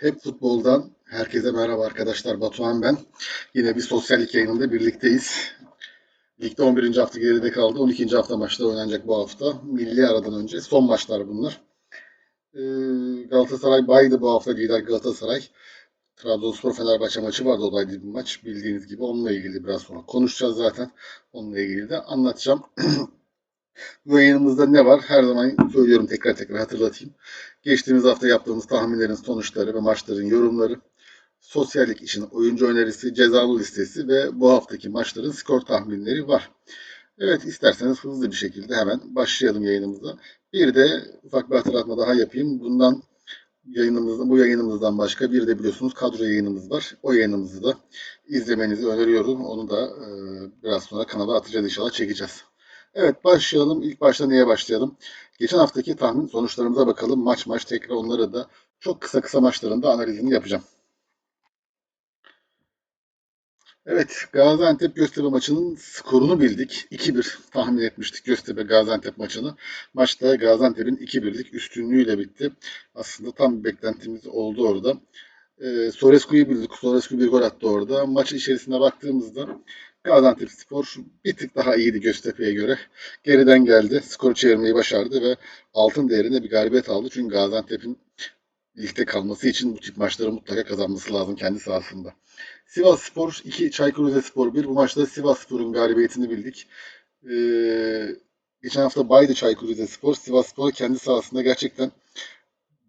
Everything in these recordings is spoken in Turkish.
Hep futboldan herkese merhaba arkadaşlar. Batuhan ben. Yine bir sosyallik yayınında birlikteyiz. Ligde 11. hafta geride kaldı. 12. hafta maçları oynanacak bu hafta. Milli aradan önce son maçlar bunlar. Ee, Galatasaray baydı bu hafta lider Galatasaray. Trabzonspor Fenerbahçe maçı vardı olaydı bir maç. Bildiğiniz gibi onunla ilgili biraz sonra konuşacağız zaten. Onunla ilgili de anlatacağım. Bu yayınımızda ne var? Her zaman söylüyorum tekrar tekrar hatırlatayım. Geçtiğimiz hafta yaptığımız tahminlerin sonuçları ve maçların yorumları, sosyallik için oyuncu önerisi, cezalı listesi ve bu haftaki maçların skor tahminleri var. Evet isterseniz hızlı bir şekilde hemen başlayalım yayınımıza. Bir de ufak bir hatırlatma daha yapayım. Bundan yayınımızda, bu yayınımızdan başka bir de biliyorsunuz kadro yayınımız var. O yayınımızı da izlemenizi öneriyorum. Onu da e, biraz sonra kanala atacağız inşallah çekeceğiz. Evet başlayalım. İlk başta neye başlayalım? Geçen haftaki tahmin sonuçlarımıza bakalım. Maç maç tekrar onları da çok kısa kısa maçlarında analizini yapacağım. Evet Gaziantep Göztepe maçının skorunu bildik. 2-1 tahmin etmiştik Göztepe Gaziantep maçını. Maçta Gaziantep'in 2-1'lik üstünlüğüyle bitti. Aslında tam bir beklentimiz oldu orada. E, Sorescu'yu bildik. Sorescu bir gol attı orada. Maç içerisine baktığımızda Gaziantep Spor bir tık daha iyiydi Göztepe'ye göre. Geriden geldi. Skoru çevirmeyi başardı ve altın değerinde bir galibiyet aldı. Çünkü Gaziantep'in ligde kalması için bu tip maçları mutlaka kazanması lazım kendi sahasında. Sivas Spor 2, Çaykur Rizespor 1. Bu maçta Sivas Spor'un galibiyetini bildik. Ee, geçen hafta baydı Çaykur Rizespor. Sivas Spor kendi sahasında gerçekten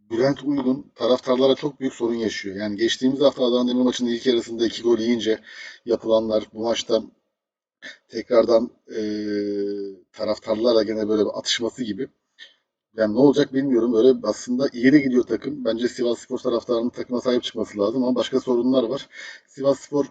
Bülent Uygun taraftarlara çok büyük sorun yaşıyor. Yani geçtiğimiz hafta Adana Demir maçının ilk yarısında iki gol yiyince yapılanlar bu maçta tekrardan e, taraftarlarla gene böyle bir atışması gibi. Yani ne olacak bilmiyorum. Öyle aslında iyi de gidiyor takım. Bence Sivas Spor taraftarının takıma sahip çıkması lazım ama başka sorunlar var. Sivas Spor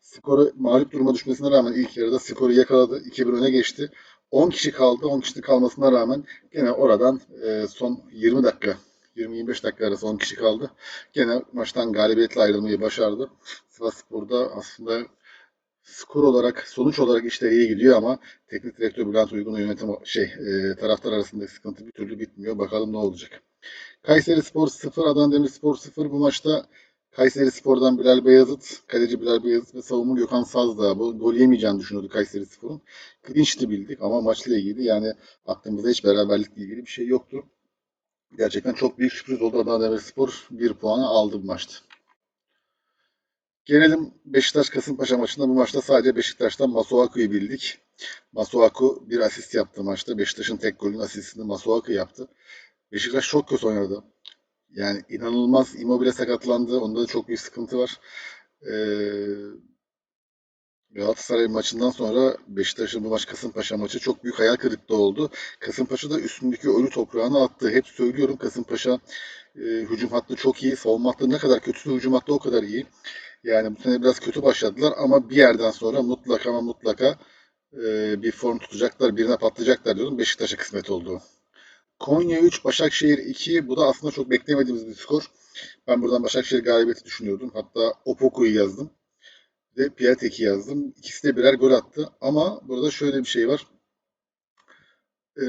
skoru mağlup duruma düşmesine rağmen ilk yarıda skoru yakaladı. 2-1 öne geçti. 10 kişi kaldı. 10 kişi kalmasına rağmen gene oradan e, son 20 dakika 20-25 dakika arası 10 kişi kaldı. Gene maçtan galibiyetle ayrılmayı başardı. Sivas Spor'da aslında skor olarak, sonuç olarak işler iyi gidiyor ama teknik direktör Bülent Uygun'un yönetim şey e, taraftar arasındaki sıkıntı bir türlü bitmiyor. Bakalım ne olacak. Kayseri Spor 0, Adana Demirspor 0. Bu maçta Kayseri Spor'dan Bilal Beyazıt, kaleci Bilal Beyazıt ve savunma Gökhan Sazdağ. Bu gol yemeyeceğini düşünüyordu Kayseri Spor'un. Clinch'ti bildik ama maçla ilgili yani aklımızda hiç beraberlikle ilgili bir şey yoktu. Gerçekten çok büyük sürpriz oldu. Adana Demirspor bir puanı aldı bu maçta. Gelelim Beşiktaş Kasımpaşa maçında. Bu maçta sadece Beşiktaş'tan Masuaku'yu bildik. Masuaku bir asist yaptı maçta. Beşiktaş'ın tek golün asistini Masuaku yaptı. Beşiktaş çok kötü oynadı. Yani inanılmaz Immobile sakatlandı. Onda da çok büyük sıkıntı var. Ee, Galatasaray maçından sonra Beşiktaş'ın bu maç Kasımpaşa maçı çok büyük hayal kırıklığı oldu. Kasımpaşa da üstündeki ölü toprağını attı. Hep söylüyorum Kasımpaşa e, hücum hattı çok iyi. Savunma hattı ne kadar kötüsü hücum hattı o kadar iyi. Yani bu sene biraz kötü başladılar ama bir yerden sonra mutlaka ama mutlaka e, bir form tutacaklar, birine patlayacaklar diyorum. Beşiktaş'a kısmet oldu. Konya 3, Başakşehir 2. Bu da aslında çok beklemediğimiz bir skor. Ben buradan Başakşehir galibiyeti düşünüyordum. Hatta Opoku'yu yazdım. Ve Piatek'i yazdım. İkisi de birer gol attı. Ama burada şöyle bir şey var. Ee,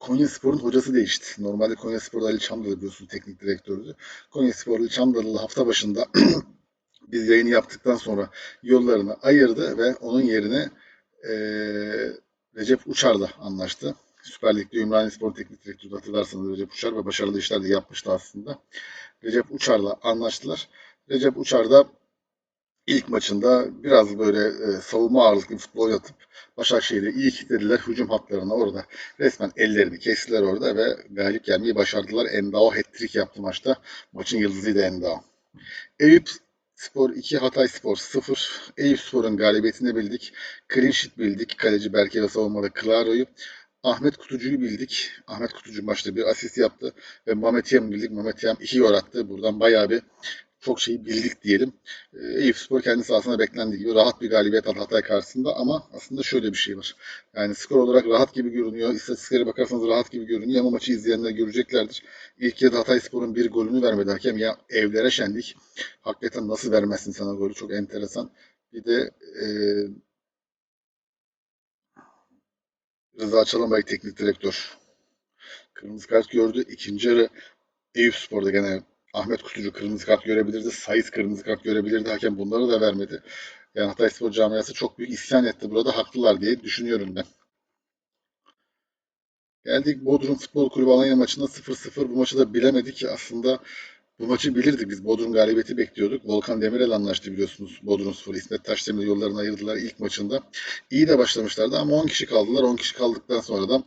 Konya Spor'un hocası değişti. Normalde Konya Spor'da Ali Çamdalı biliyorsun teknik direktördü. Konya Spor Ali Çamdalı hafta başında biz yayını yaptıktan sonra yollarını ayırdı ve onun yerine e, Recep Uçar'la anlaştı. Süper Lig'de Ümraniye Spor Teknik Direktörü hatırlarsanız Recep Uçar ve başarılı işler de yapmıştı aslında. Recep Uçar'la anlaştılar. Recep Uçar da ilk maçında biraz böyle e, savunma ağırlıklı futbol yatıp Başakşehir'i iyi kilitlediler. Hücum hatlarına orada resmen ellerini kestiler orada ve galip gelmeyi başardılar. Endao hat-trick yaptı maçta. Maçın yıldızıydı Endao. Eyüp Spor 2, Hatay Spor 0. Eyüp Spor'un galibiyetini bildik. Clean sheet bildik. Kaleci Berke ve savunmada Claro'yu. Ahmet Kutucu'yu bildik. Ahmet Kutucu maçta bir asist yaptı. Ve Mehmet Yem bildik. Mehmet Yem 2 gol attı. Buradan bayağı bir çok şeyi bildik diyelim. Eyüp Spor kendi sahasına beklendiği gibi rahat bir galibiyet aldı Hatay karşısında ama aslında şöyle bir şey var. Yani skor olarak rahat gibi görünüyor. İstatistiklere bakarsanız rahat gibi görünüyor ama maçı izleyenler göreceklerdir. İlk yarıda Hatay Spor'un bir golünü vermedi hakem. Ya evlere şendik. Hakikaten nasıl vermezsin sana golü çok enteresan. Bir de e, Rıza Çalınbay teknik direktör. Kırmızı kart gördü. İkinci yarı Eyüp Spor'da gene Ahmet Kutucu kırmızı kart görebilirdi. Sayıs kırmızı kart görebilirdi. Hakem bunları da vermedi. Yani Hatayspor camiası çok büyük isyan etti burada. Haklılar diye düşünüyorum ben. Geldik Bodrum Futbol Kulübü Alanya maçında 0-0. Bu maçı da bilemedik. Aslında bu maçı bilirdik. Biz Bodrum galibiyeti bekliyorduk. Volkan Demirel anlaştı biliyorsunuz. Bodrum Spor, İsmet Taşdemir yollarını ayırdılar ilk maçında. İyi de başlamışlardı ama 10 kişi kaldılar. 10 kişi kaldıktan sonra da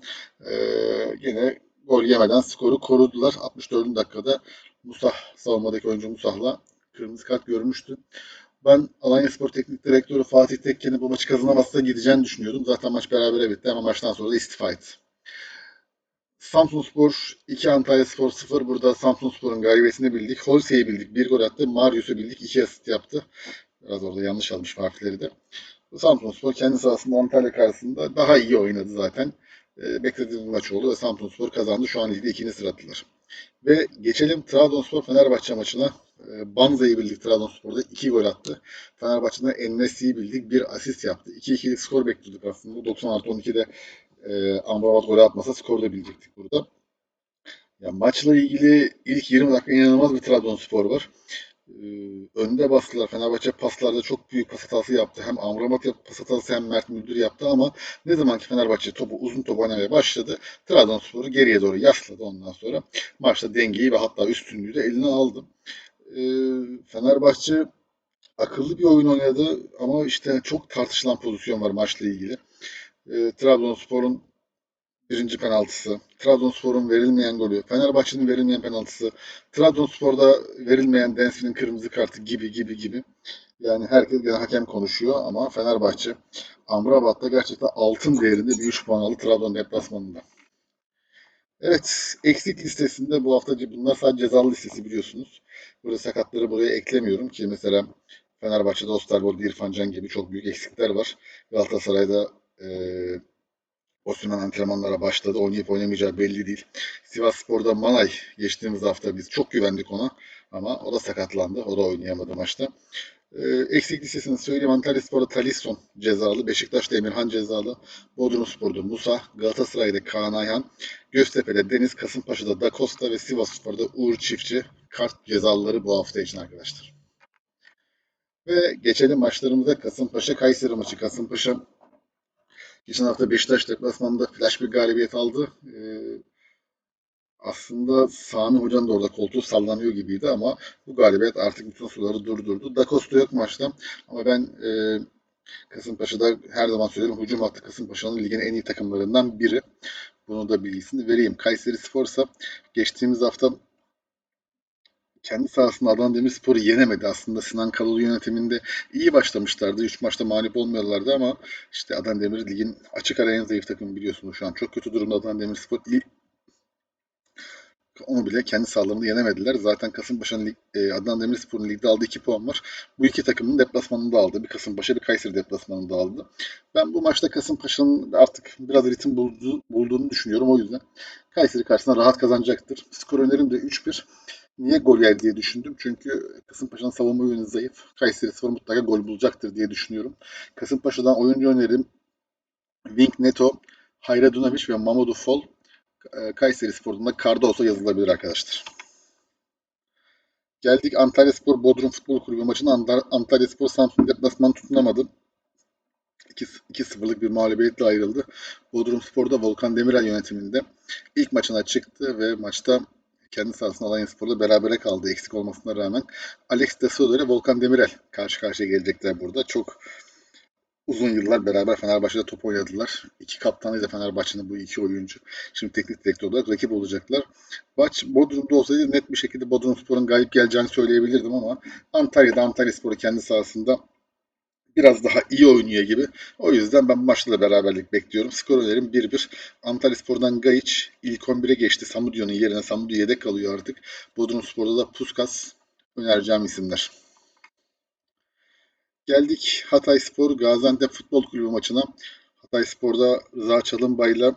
eee yine gol yemeden skoru korudular. 64. dakikada Musah, savunmadaki oyuncu Musah'la kırmızı kart görmüştü. Ben Alanya Spor Teknik Direktörü Fatih Tekke'nin bu maçı kazanamazsa gideceğini düşünüyordum. Zaten maç berabere bitti ama maçtan sonra da istifa etti. Samsunspor 2 Antalya Spor 0. Burada Samsunspor'un galibiyetini bildik. Holse'yi bildik. 1 gol attı. Marius'u bildik. 2 asist yaptı. Biraz orada yanlış almış harfleri de. Samsunspor kendi sahasında Antalya karşısında daha iyi oynadı zaten. E, beklediğimiz maç oldu ve Samsunspor kazandı. Şu an ligde ikinci sıradalar. Ve geçelim Trabzonspor Fenerbahçe maçına. E, Banza'yı bildik Trabzonspor'da. 2 gol attı. Fenerbahçe'den Ennesi'yi bildik. Bir asist yaptı. 2-2'lik skor bekliyorduk aslında. 90 artı 12'de e, Amrabat golü atmasa skor da bilecektik burada. Ya maçla ilgili ilk 20 dakika inanılmaz bir Trabzonspor var. Ee, önde bastılar. Fenerbahçe paslarda çok büyük pas hatası yaptı. Hem Amrabat pas hatası hem Mert Müldür yaptı ama ne zaman ki Fenerbahçe topu uzun top oynamaya başladı Trabzonspor'u geriye doğru yasladı ondan sonra. Maçta dengeyi ve hatta üstünlüğü de eline aldı. Ee, Fenerbahçe akıllı bir oyun oynadı ama işte çok tartışılan pozisyon var maçla ilgili. Ee, Trabzonspor'un birinci penaltısı, Trabzonspor'un verilmeyen golü, Fenerbahçe'nin verilmeyen penaltısı, Trabzonspor'da verilmeyen Densfi'nin kırmızı kartı gibi gibi gibi. Yani herkes gene hakem konuşuyor ama Fenerbahçe Amrabat'ta gerçekten altın değerinde bir 3 puan aldı Trabzon deplasmanında. Evet, eksik listesinde bu hafta bunlar sadece cezalı listesi biliyorsunuz. Burada sakatları buraya eklemiyorum ki mesela Fenerbahçe'de Osterwold, İrfan Can gibi çok büyük eksikler var. Galatasaray'da eee Osimhen antrenmanlara başladı. Oynayıp oynamayacağı belli değil. Sivas Spor'da Manay geçtiğimiz hafta biz çok güvendik ona. Ama o da sakatlandı. O da oynayamadı maçta. Ee, eksik listesini söyleyeyim. Antalya Spor'da Talisson cezalı. Beşiktaş'ta Emirhan cezalı. Bodrum Spor'da Musa. Galatasaray'da Kaan Ayhan. Göztepe'de Deniz. Kasımpaşa'da Da Costa ve Sivas Spor'da Uğur Çiftçi. Kart cezalıları bu hafta için arkadaşlar. Ve geçelim maçlarımıza. Kasımpaşa Kayseri maçı. Kasımpaşa Geçen hafta Beşiktaş deplasmanında flash bir galibiyet aldı. Ee, aslında Sami Hoca'nın da orada koltuğu sallanıyor gibiydi ama bu galibiyet artık bütün suları durdurdu. Da Costa yok maçta ama ben e, Kasımpaşa'da her zaman söylerim hücum hattı Kasımpaşa'nın ligin en iyi takımlarından biri. Bunu da bilgisini vereyim. Kayseri Spor ise geçtiğimiz hafta kendi sahasında Adana Demirspor'u yenemedi. Aslında Sinan Kalalı yönetiminde iyi başlamışlardı. 3 maçta mağlup olmuyorlardı ama işte Adana Demir ligin açık ara en zayıf takımı biliyorsunuz şu an. Çok kötü durumda Adana Demirspor. Onu bile kendi sahalarında yenemediler. Zaten Kasımpaşa'nın lig, e, Demirspor'un ligde aldığı 2 puan var. Bu iki takımın deplasmanında aldı. Bir Kasımpaşa bir Kayseri deplasmanında aldı. Ben bu maçta Kasımpaşa'nın artık biraz ritim buldu, bulduğunu düşünüyorum. O yüzden Kayseri karşısında rahat kazanacaktır. Skor önerim de 3-1. Niye gol yer diye düşündüm. Çünkü Kasımpaşa'nın savunma yönü zayıf. Kayseri Spor mutlaka gol bulacaktır diye düşünüyorum. Kasımpaşa'dan oyuncu önerim Wing Neto, Hayra Dunavic ve Mamadou Fall. Ee, Kayseri Spor'dan da Cardoso yazılabilir arkadaşlar. Geldik Antalya Spor Bodrum Futbol Kulübü maçına. Antalya Spor Samsun deplasmanı tutunamadı. 2-0'lık bir mağlubiyetle ayrıldı. Bodrum Spor'da Volkan Demirel yönetiminde ilk maçına çıktı ve maçta kendi sahasında Alanya Spor'la berabere kaldı eksik olmasına rağmen. Alex de Souza ile Volkan Demirel karşı karşıya gelecekler burada. Çok uzun yıllar beraber Fenerbahçe'de top oynadılar. İki kaptanıydı Fenerbahçe'nin bu iki oyuncu. Şimdi teknik direktör olarak rakip olacaklar. Maç Bodrum'da olsaydı net bir şekilde Bodrum Spor'un galip geleceğini söyleyebilirdim ama Antalya'da Antalya Spor'u kendi sahasında biraz daha iyi oynuyor gibi. O yüzden ben maçta da beraberlik bekliyorum. Skor önerim 1-1. Antalya Spor'dan Gayiç ilk 11'e geçti. Samudio'nun yerine Samudio yedek kalıyor artık. Bodrum Spor'da da Puskas önereceğim isimler. Geldik Hatay Spor Gaziantep Futbol Kulübü maçına. Hatay Spor'da Rıza Çalınbay'la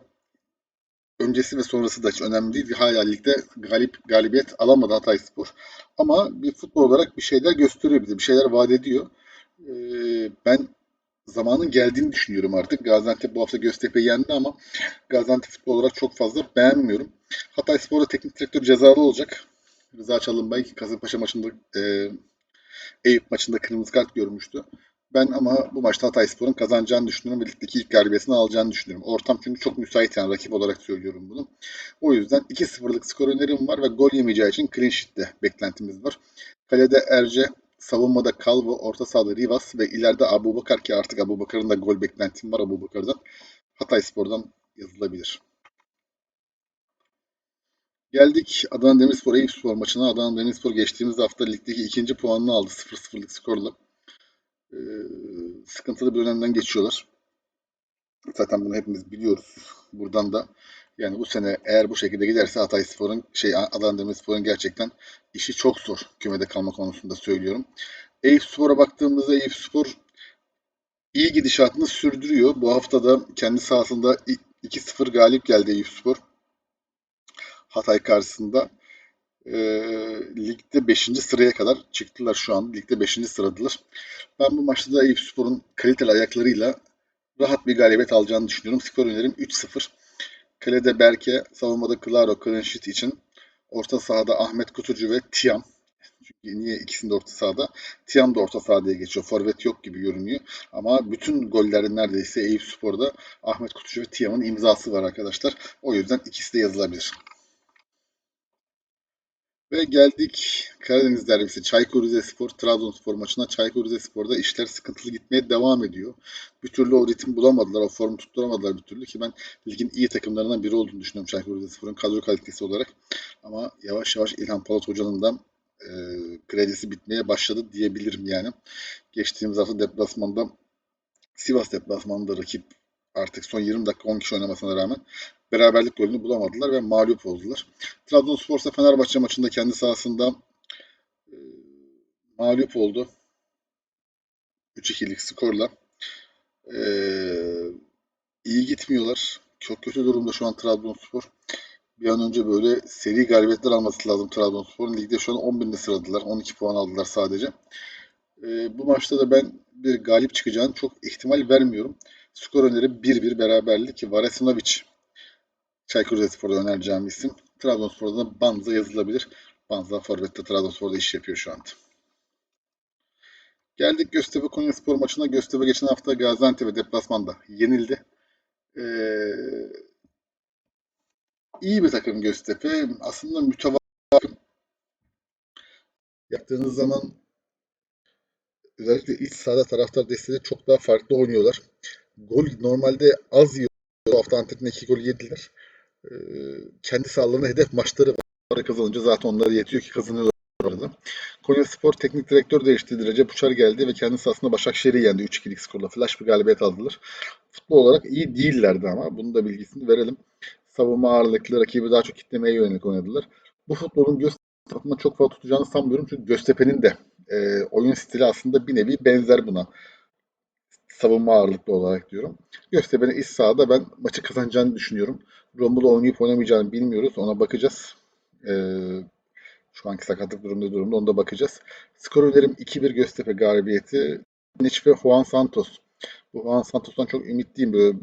öncesi ve sonrası da hiç önemli değil. Hala ligde galip galibiyet alamadı Hatay Spor. Ama bir futbol olarak bir şeyler gösteriyor bize. Bir şeyler vaat ediyor. Ee, ben zamanın geldiğini düşünüyorum artık. Gaziantep bu hafta Göztepe'yi yendi ama Gaziantep futbol olarak çok fazla beğenmiyorum. Hatay Spor'da teknik direktör cezalı olacak. Rıza Çalınbay Kasımpaşa maçında e, Eyüp maçında kırmızı kart görmüştü. Ben ama bu maçta Hatayspor'un kazanacağını düşünüyorum ve ligdeki ilk galibiyetini alacağını düşünüyorum. Ortam çünkü çok müsait yani rakip olarak söylüyorum bunu. O yüzden 2-0'lık skor önerim var ve gol yemeyeceği için clean sheet'te beklentimiz var. Kalede Erce, savunmada Calvo, orta sahada Rivas ve ileride Abubakar ki artık Abubakar'ın da gol beklentim var Abubakar'dan. Hatayspor'dan yazılabilir. Geldik Adana Demirspor Eyüpspor maçına. Adana Demirspor geçtiğimiz hafta ligdeki ikinci puanını aldı 0-0'lık skorla. Ee, sıkıntılı bir dönemden geçiyorlar. Zaten bunu hepimiz biliyoruz. Buradan da yani bu sene eğer bu şekilde giderse Hatayspor'un şey Adana Demirspor'un gerçekten işi çok zor kümede kalma konusunda söylüyorum. Eyüpspor'a baktığımızda Eyüpspor iyi gidişatını sürdürüyor. Bu hafta da kendi sahasında 2-0 galip geldi Eyüpspor. Hatay karşısında e, ligde 5. sıraya kadar çıktılar şu an. Ligde 5. sıradılar. Ben bu maçta da Eyüpspor'un kaliteli ayaklarıyla rahat bir galibiyet alacağını düşünüyorum. Skor önerim 3-0. Kalede Berke, savunmada Claro, Kırınşit için. Orta sahada Ahmet Kutucu ve Tiam. Çünkü niye ikisinde orta sahada? Tiam da orta saha diye geçiyor. Forvet yok gibi görünüyor. Ama bütün gollerin neredeyse Eyüp Spor'da Ahmet Kutucu ve Tiam'ın imzası var arkadaşlar. O yüzden ikisi de yazılabilir. Ve geldik Karadeniz derbisi Çaykur Rizespor Trabzonspor maçına. Çaykur Rizespor'da işler sıkıntılı gitmeye devam ediyor. Bir türlü o ritim bulamadılar, o formu tutturamadılar bir türlü ki ben ligin iyi takımlarından biri olduğunu düşünüyorum Çaykur Rizespor'un kadro kalitesi olarak. Ama yavaş yavaş İlhan Polat Hoca'nın da e, kredisi bitmeye başladı diyebilirim yani. Geçtiğimiz hafta deplasmanda Sivas deplasmanında rakip artık son 20 dakika 10 kişi oynamasına rağmen beraberlik golünü bulamadılar ve mağlup oldular. Trabzonspor ise Fenerbahçe maçında kendi sahasında e, mağlup oldu. 3-2'lik skorla. E, iyi gitmiyorlar. Çok kötü durumda şu an Trabzonspor. Bir an önce böyle seri galibiyetler alması lazım Trabzonspor'un. Ligde şu an 11. sıradılar. 12 puan aldılar sadece. E, bu maçta da ben bir galip çıkacağını çok ihtimal vermiyorum. Skor öneri 1-1 beraberlik. Varesinovic Çaykur Rizespor'da önereceğim isim. Trabzonspor'da da Banza yazılabilir. Banza Forvet'te Trabzonspor'da iş yapıyor şu anda. Geldik Göztepe Konyaspor maçına. Göztepe geçen hafta Gaziantep'e deplasmanda yenildi. Ee, iyi bir takım Göztepe. Aslında mütevazı yaptığınız zaman özellikle iç sahada taraftar desteğiyle çok daha farklı oynuyorlar. Gol normalde az yiyor. Bu hafta Antep'in iki gol yediler. Ee, kendi sahalarına hedef maçları var. Kazanınca zaten onlara yetiyor ki kazanıyorlar arada. Konya Spor teknik direktör değiştirdi. Recep Uçar geldi ve kendi sahasında Başakşehir'i yendi 3-2'lik skorla. Flash bir galibiyet aldılar. Futbol olarak iyi değillerdi ama. Bunun da bilgisini verelim. Savunma ağırlıklı rakibi daha çok kitlemeye yönelik oynadılar. Bu futbolun Göztepe'nin çok fazla tutacağını sanmıyorum. Çünkü Göztepe'nin de e, oyun stili aslında bir nevi benzer buna savunma ağırlıklı olarak diyorum. Göztepe'nin iç sahada ben maçı kazanacağını düşünüyorum. Romulo oynayıp oynamayacağını bilmiyoruz. Ona bakacağız. Ee, şu anki sakatlık durumda durumda ona da bakacağız. Skor önerim 2-1 Göztepe galibiyeti. Niç ve Juan Santos. Bu Juan Santos'tan çok ümitliyim. Böyle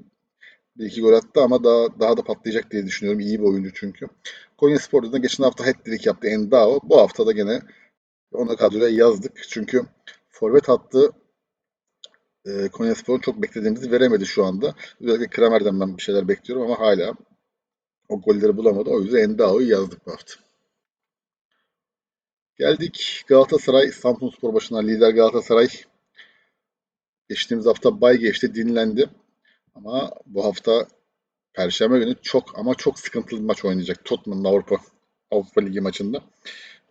bir iki gol attı ama daha daha da patlayacak diye düşünüyorum. İyi bir oyuncu çünkü. Konya Spor'da da geçen hafta hat-trick yaptı Endao. Bu hafta da gene ona kadroya yazdık. Çünkü forvet hattı e, Konyaspor'un çok beklediğimizi veremedi şu anda. Özellikle Kramer'den ben bir şeyler bekliyorum ama hala o golleri bulamadı. O yüzden Endao'yu yazdık bu hafta. Geldik Galatasaray Samsunspor başına lider Galatasaray geçtiğimiz hafta bay geçti dinlendi. Ama bu hafta Perşembe günü çok ama çok sıkıntılı bir maç oynayacak. Tottenham Avrupa Avrupa Ligi maçında.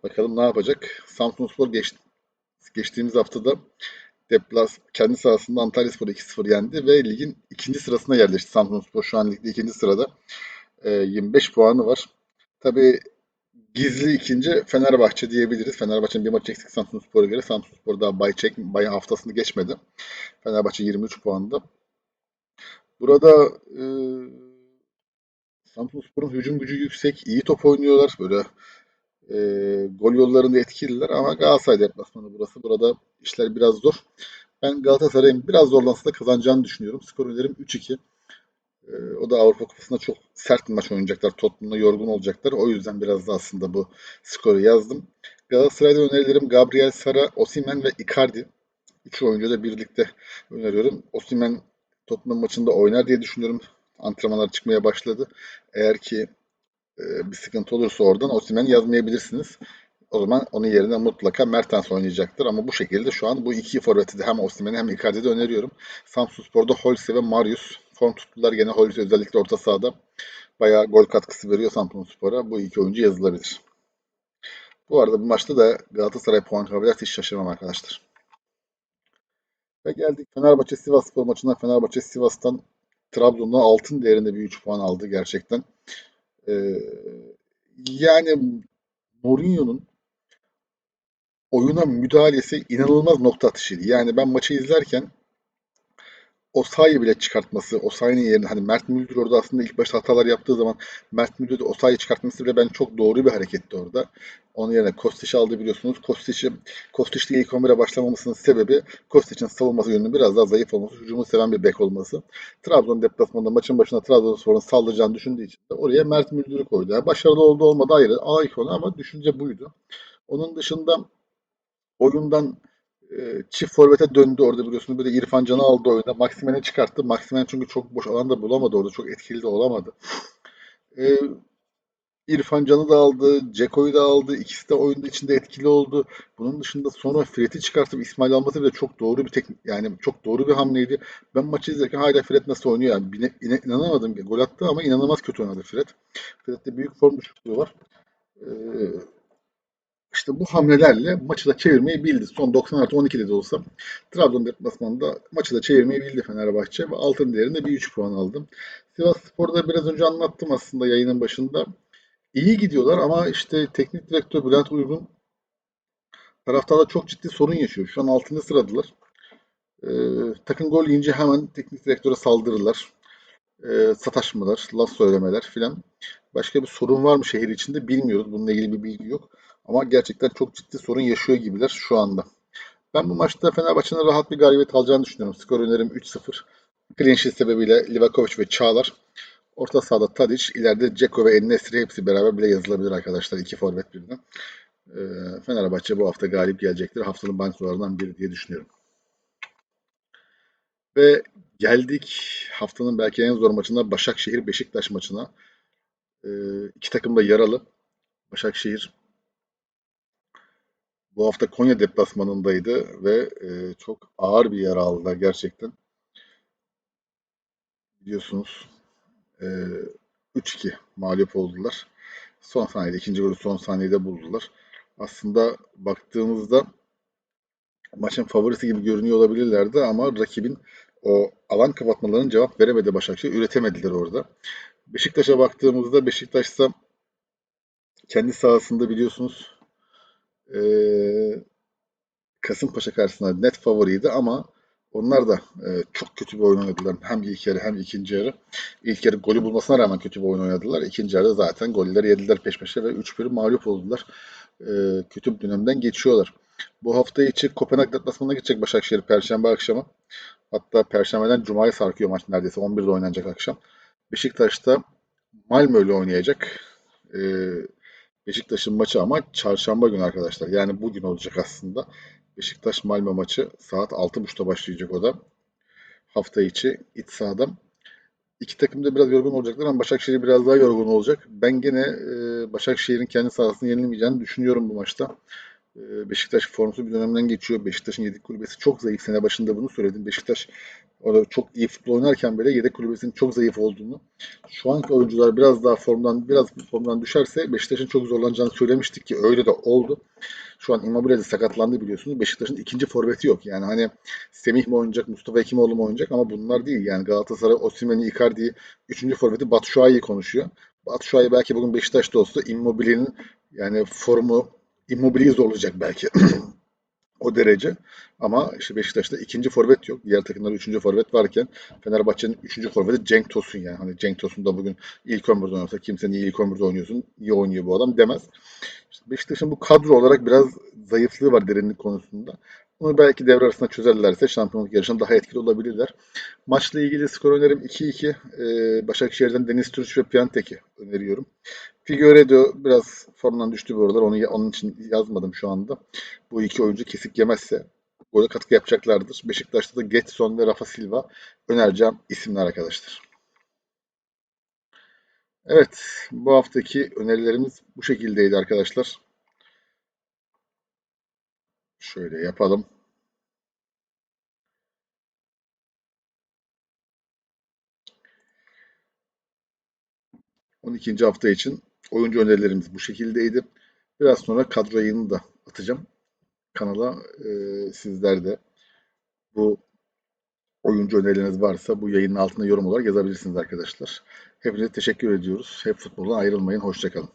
Bakalım ne yapacak. Samsunspor geç, geçtiğimiz haftada deplas kendi sahasında Antalyaspor 2-0 yendi ve ligin ikinci sırasına yerleşti. Samsunspor şu an ligde ikinci sırada. E, 25 puanı var. Tabii gizli ikinci Fenerbahçe diyebiliriz. Fenerbahçe'nin bir maç eksik Samsunspor'a göre. Samsunspor daha bay, çek, bay haftasını geçmedi. Fenerbahçe 23 puanda. Burada e, Samsunspor'un hücum gücü yüksek. iyi top oynuyorlar. Böyle e, gol yollarında etkililer ama Galatasaray deplasmanı burası. Burada işler biraz zor. Ben Galatasaray'ın biraz zorlansa da kazanacağını düşünüyorum. Skor önerim 3-2. Ee, o da Avrupa Kupası'nda çok sert bir maç oynayacaklar. Tottenham'da yorgun olacaklar. O yüzden biraz da aslında bu skoru yazdım. Galatasaray'da önerilerim Gabriel Sara, Osimhen ve Icardi. Üç oyuncu da birlikte öneriyorum. Osimhen Tottenham maçında oynar diye düşünüyorum. Antrenmanlar çıkmaya başladı. Eğer ki e, bir sıkıntı olursa oradan Osimhen yazmayabilirsiniz. O zaman onun yerine mutlaka Mertens oynayacaktır. Ama bu şekilde şu an bu iki forveti de hem Osimhen'i hem Icardi'yi de öneriyorum. Samsunspor'da Holse ve Marius form tuttular. Gene Holse özellikle orta sahada bayağı gol katkısı veriyor Samsunspor'a. Bu iki oyuncu yazılabilir. Bu arada bu maçta da Galatasaray puan kaybederse hiç şaşırmam arkadaşlar. Ve geldik Fenerbahçe Sivasspor maçına. Fenerbahçe Sivas'tan Trabzon'dan altın değerinde bir 3 puan aldı gerçekten. Ee, yani Mourinho'nun oyuna müdahalesi inanılmaz nokta atışıydı. Yani ben maçı izlerken Osayi bile çıkartması, Osayi'nin yerine hani Mert Müldür orada aslında ilk başta hatalar yaptığı zaman Mert Müldür de Osayi'yi çıkartması bile ben çok doğru bir hareketti orada. Onun yerine Kostic'i aldı biliyorsunuz. Kostic'i Kostic'le ilk 11'e başlamamasının sebebi Kostic'in savunması yönünün biraz daha zayıf olması, hücumu seven bir bek olması. Trabzon deplasmanında maçın başına Trabzonspor'un saldıracağını düşündüğü için de oraya Mert Müldür'ü koydu. Yani başarılı oldu olmadı ayrı, A konu ama düşünce buydu. Onun dışında oyundan çift forvete döndü orada biliyorsunuz. Böyle İrfan Can'ı aldı oyunda. Maximen'i çıkarttı. Maximen çünkü çok boş alan da bulamadı orada. Çok etkili de olamadı. E, İrfan Can'ı da aldı. Ceko'yu da aldı. İkisi de oyunda içinde etkili oldu. Bunun dışında sonra Fred'i çıkartıp İsmail alması bile çok doğru bir teknik yani çok doğru bir hamleydi. Ben maçı izlerken hala Fred nasıl oynuyor yani Bine, ine, inanamadım. Gol attı ama inanılmaz kötü oynadı Fred. Fred'de büyük form düşüklüğü var. Ee, işte bu hamlelerle maçı da çevirmeyi bildi. Son 90 artı 12'de de olsa Trabzon deplasmanında maçı da çevirmeyi bildi Fenerbahçe ve altın değerinde bir 3 puan aldım. Sivas Spor'da biraz önce anlattım aslında yayının başında. İyi gidiyorlar ama işte teknik direktör Bülent Uygun taraftarda çok ciddi sorun yaşıyor. Şu an 6. sıradılar. Ee, takım gol yiyince hemen teknik direktöre saldırırlar. Ee, sataşmalar, laf söylemeler filan. Başka bir sorun var mı şehir içinde bilmiyoruz. Bununla ilgili bir bilgi yok. Ama gerçekten çok ciddi sorun yaşıyor gibiler şu anda. Ben bu maçta Fenerbahçe'nin rahat bir galibiyet alacağını düşünüyorum. Skor önerim 3-0. Clean sheet sebebiyle Livakovic ve Çağlar. Orta sahada Tadic, ileride Ceko ve Ennesri hepsi beraber bile yazılabilir arkadaşlar. İki forvet birden. Ee, Fenerbahçe bu hafta galip gelecektir. Haftanın bankolarından biri diye düşünüyorum. Ve geldik haftanın belki en zor maçına Başakşehir-Beşiktaş maçına. Ee, iki takım da yaralı. Başakşehir bu hafta Konya deplasmanındaydı ve e, çok ağır bir yara aldılar gerçekten. Biliyorsunuz e, 3-2 mağlup oldular. Son saniyede, ikinci golü son saniyede buldular. Aslında baktığımızda maçın favorisi gibi görünüyor olabilirlerdi ama rakibin o alan kapatmalarının cevap veremedi Başakşehir. Üretemediler orada. Beşiktaş'a baktığımızda Beşiktaş'ta kendi sahasında biliyorsunuz e, Kasımpaşa karşısında net favoriydi ama onlar da e, çok kötü bir oyun oynadılar. Hem ilk yarı hem ikinci yarı. İlk yarı golü bulmasına rağmen kötü bir oyun oynadılar. İkinci yarıda zaten golleri yediler peş peşe ve 3-1 mağlup oldular. E, kötü bir dönemden geçiyorlar. Bu hafta içi Kopenhag deplasmanına gidecek Başakşehir Perşembe akşamı. Hatta Perşembeden Cuma'ya sarkıyor maç neredeyse. 11'de oynanacak akşam. Beşiktaş'ta Malmö ile oynayacak. E, Beşiktaş'ın maçı ama çarşamba günü arkadaşlar. Yani bugün olacak aslında. Beşiktaş Malmö maçı saat 6.30'da başlayacak o da. Hafta içi iç sahada. İki takım da biraz yorgun olacaklar ama Başakşehir biraz daha yorgun olacak. Ben gene e, Başakşehir'in kendi sahasını yenilmeyeceğini düşünüyorum bu maçta. E, Beşiktaş formusu bir dönemden geçiyor. Beşiktaş'ın yedek kulübesi çok zayıf. Sene başında bunu söyledim. Beşiktaş orada çok iyi futbol oynarken bile yedek kulübesinin çok zayıf olduğunu. Şu anki oyuncular biraz daha formdan biraz formdan düşerse Beşiktaş'ın çok zorlanacağını söylemiştik ki öyle de oldu. Şu an Immobile de sakatlandı biliyorsunuz. Beşiktaş'ın ikinci forveti yok. Yani hani Semih mi oynayacak, Mustafa Hekimoğlu mu oynayacak ama bunlar değil. Yani Galatasaray, Osimhen'i, Icardi'yi, üçüncü forveti Batshuayi'yi konuşuyor. Batshuayi belki bugün Beşiktaş'ta olsa Immobile'nin yani formu Immobile'yi zorlayacak belki. o derece. Ama işte Beşiktaş'ta ikinci forvet yok. Diğer takımlarda üçüncü forvet varken Fenerbahçe'nin üçüncü forveti Cenk Tosun yani. Hani Cenk Tosun da bugün ilk 11'de oynasa kimse niye ilk 11'de oynuyorsun, iyi oynuyor bu adam demez. İşte Beşiktaş'ın bu kadro olarak biraz zayıflığı var derinlik konusunda. Bunu belki devre arasında çözerlerse şampiyonluk yarışında daha etkili olabilirler. Maçla ilgili skor önerim 2-2. Ee, Başakşehir'den Deniz Türüç ve Piantek'i öneriyorum. Figueiredo biraz formdan düştü bu aralar. Onu, onun için yazmadım şu anda. Bu iki oyuncu kesik yemezse gole katkı yapacaklardır. Beşiktaş'ta da Getson ve Rafa Silva önereceğim isimler arkadaşlar. Evet, bu haftaki önerilerimiz bu şekildeydi arkadaşlar. Şöyle yapalım. On ikinci hafta için oyuncu önerilerimiz bu şekildeydi. Biraz sonra kadro yayını da atacağım kanala. Ee, sizler de bu oyuncu önerileriniz varsa bu yayının altına yorum olarak yazabilirsiniz arkadaşlar. Hepinize teşekkür ediyoruz. Hep futboldan ayrılmayın. Hoşçakalın.